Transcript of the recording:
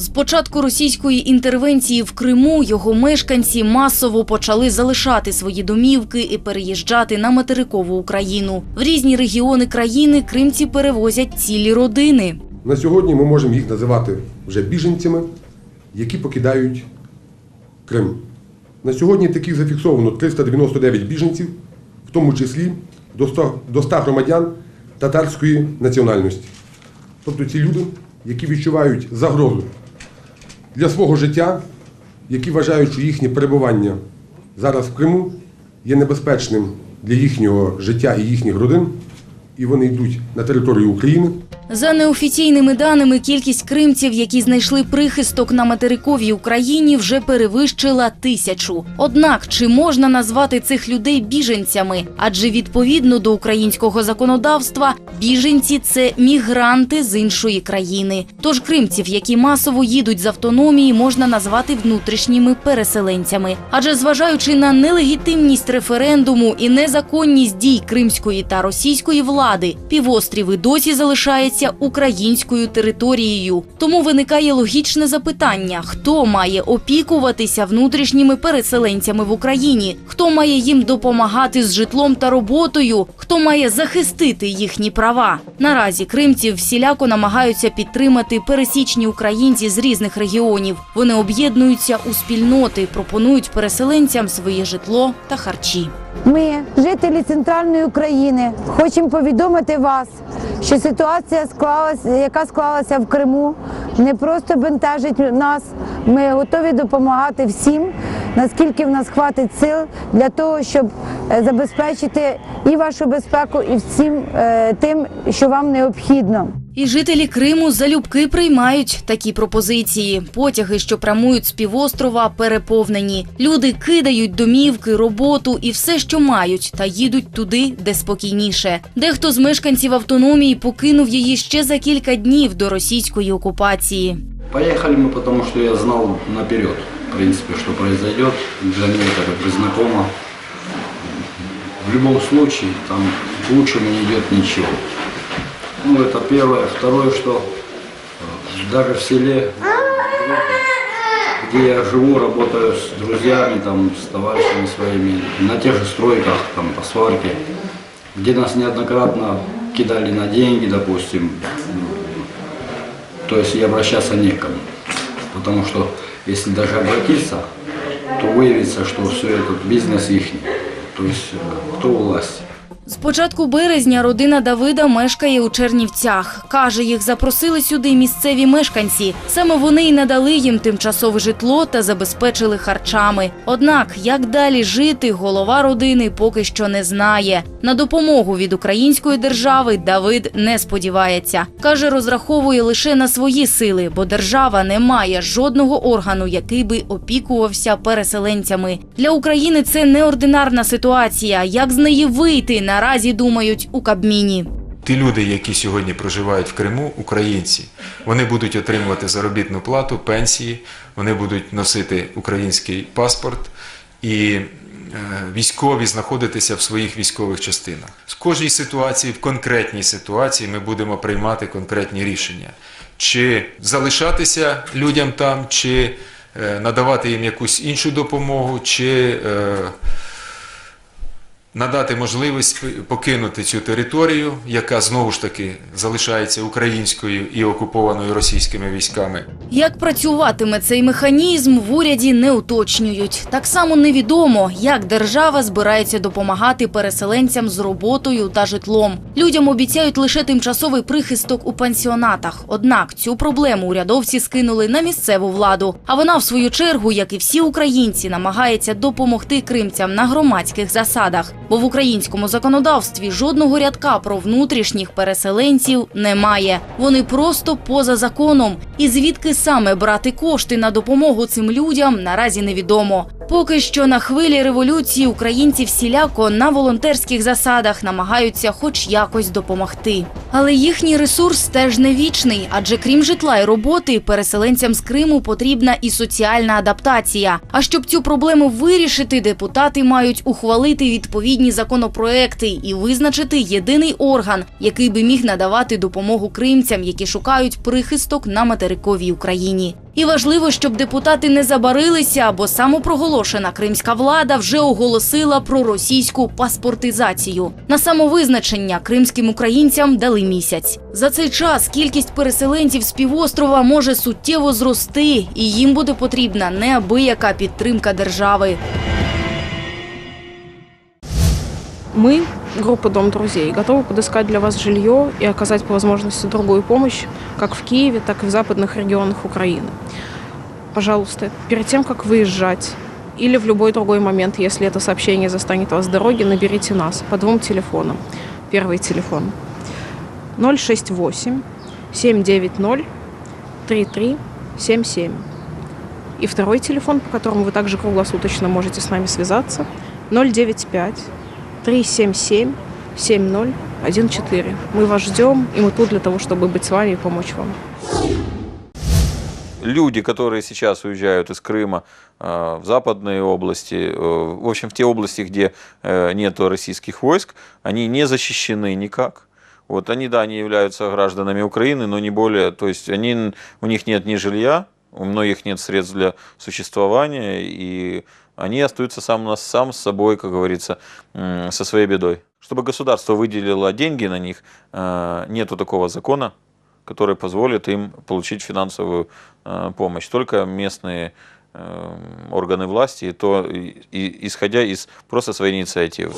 З початку російської інтервенції в Криму його мешканці масово почали залишати свої домівки і переїжджати на материкову Україну. В різні регіони країни кримці перевозять цілі родини. На сьогодні ми можемо їх називати вже біженцями, які покидають Крим. На сьогодні таких зафіксовано 399 біженців, в тому числі до 100, до 100 громадян татарської національності. Тобто ці люди, які відчувають загрозу для свого життя, які вважають, що їхнє перебування зараз в Криму є небезпечним для їхнього життя і їхніх родин, і вони йдуть на територію України. За неофіційними даними, кількість кримців, які знайшли прихисток на материковій Україні, вже перевищила тисячу. Однак, чи можна назвати цих людей біженцями? Адже відповідно до українського законодавства, біженці це мігранти з іншої країни. Тож кримців, які масово їдуть з автономії, можна назвати внутрішніми переселенцями. Адже зважаючи на нелегітимність референдуму і незаконність дій кримської та російської влади, півострів і досі залишається українською територією. Тому виникає логічне запитання: хто має опікуватися внутрішніми переселенцями в Україні? Хто має їм допомагати з житлом та роботою? Хто має захистити їхні права? Наразі кримців всіляко намагаються підтримати пересічні українці з різних регіонів. Вони об'єднуються у спільноти, пропонують переселенцям своє житло та харчі. Ми, жителі центральної України, хочемо повідомити вас, що ситуація склалася, яка склалася в Криму, не просто бентежить нас. Ми готові допомагати всім, наскільки в нас хватить сил для того, щоб е, забезпечити і вашу безпеку, і всім е, тим, що вам необхідно. І жителі Криму залюбки приймають такі пропозиції. Потяги, що прямують з півострова, переповнені. Люди кидають домівки, роботу і все, що мають, та їдуть туди, де спокійніше. Дехто з мешканців автономії покинув її ще за кілька днів до російської окупації. Поехали мы, потому что я знал наперед, в принципе, что произойдет. Для меня это как бы знакомо. В любом случае, там к лучшему не идет ничего. Ну, это первое. Второе, что э, даже в селе, где я живу, работаю с друзьями, там, с товарищами своими, на тех же стройках, там, по сварке, где нас неоднократно кидали на деньги, допустим, то есть и обращаться некому. Потому что если даже обратиться, то выявится, что все этот бизнес их. То есть э, кто у власти. З початку березня родина Давида мешкає у Чернівцях. Каже, їх запросили сюди місцеві мешканці. Саме вони й надали їм тимчасове житло та забезпечили харчами. Однак, як далі жити, голова родини поки що не знає. На допомогу від української держави Давид не сподівається. Каже, розраховує лише на свої сили, бо держава не має жодного органу, який би опікувався переселенцями. Для України це неординарна ситуація. Як з неї вийти, наразі думають у Кабміні. Ті люди, які сьогодні проживають в Криму, українці, вони будуть отримувати заробітну плату, пенсії, вони будуть носити український паспорт і е, військові знаходитися в своїх військових частинах. В кожній ситуації, в конкретній ситуації, ми будемо приймати конкретні рішення, чи залишатися людям там, чи е, надавати їм якусь іншу допомогу, чи е, надати можливість покинути цю територію, яка знову ж таки залишається українською і окупованою російськими військами. Як працюватиме цей механізм, в уряді не уточнюють. Так само невідомо, як держава збирається допомагати переселенцям з роботою та житлом. Людям обіцяють лише тимчасовий прихисток у пансіонатах. Однак цю проблему урядовці скинули на місцеву владу. А вона, в свою чергу, як і всі українці, намагається допомогти кримцям на громадських засадах. Бо в українському законодавстві жодного рядка про внутрішніх переселенців немає. Вони просто поза законом. І звідки саме брати кошти на допомогу цим людям наразі невідомо. Поки що на хвилі революції українці всіляко на волонтерських засадах намагаються хоч якось допомогти. Але їхній ресурс теж не вічний, адже крім житла і роботи, переселенцям з Криму потрібна і соціальна адаптація. А щоб цю проблему вирішити, депутати мають ухвалити відповідні законопроекти і визначити єдиний орган, який би міг надавати допомогу кримцям, які шукають прихисток на материковій Україні. І важливо, щоб депутати не забарилися, бо самопроголошена кримська влада вже оголосила про російську паспортизацію. На самовизначення кримським українцям дали місяць. За цей час кількість переселенців з півострова може суттєво зрости, і їм буде потрібна неабияка підтримка держави. Мы, группа Дом друзей, готовы подыскать для вас жилье и оказать по возможности другую помощь как в Киеве, так и в западных регионах Украины. Пожалуйста, перед тем, как выезжать, или в любой другой момент, если это сообщение застанет вас с дороги, наберите нас по двум телефонам. Первый телефон 068 790 3377. И второй телефон, по которому вы также круглосуточно можете с нами связаться 095 377 7014. Мы вас ждем, и мы тут для того, чтобы быть с вами и помочь вам. люди, которые сейчас уезжают из Крыма э, в западные области, э, в общем, в те области, где э, нет российских войск, они не защищены никак. Вот они, да, они являются гражданами Украины, но не более, то есть они, у них нет ни жилья, у многих нет средств для существования, и они остаются сам, на- сам с собой, как говорится, со своей бедой. Чтобы государство выделило деньги на них, э, нету такого закона, который позволит им получить финансовую э, помощь. Только местные э, органы власти, и то исходя из просто своей инициативы.